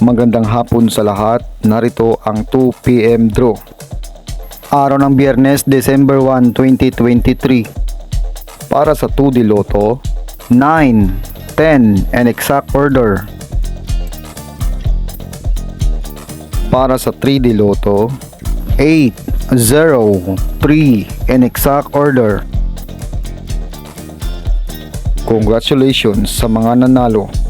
Magandang hapon sa lahat. Narito ang 2pm draw. Araw ng Biyernes, December 1, 2023. Para sa 2D Lotto, 9, 10 and exact order. Para sa 3D Lotto, 8, 0, 3 and exact order. Congratulations sa mga nanalo.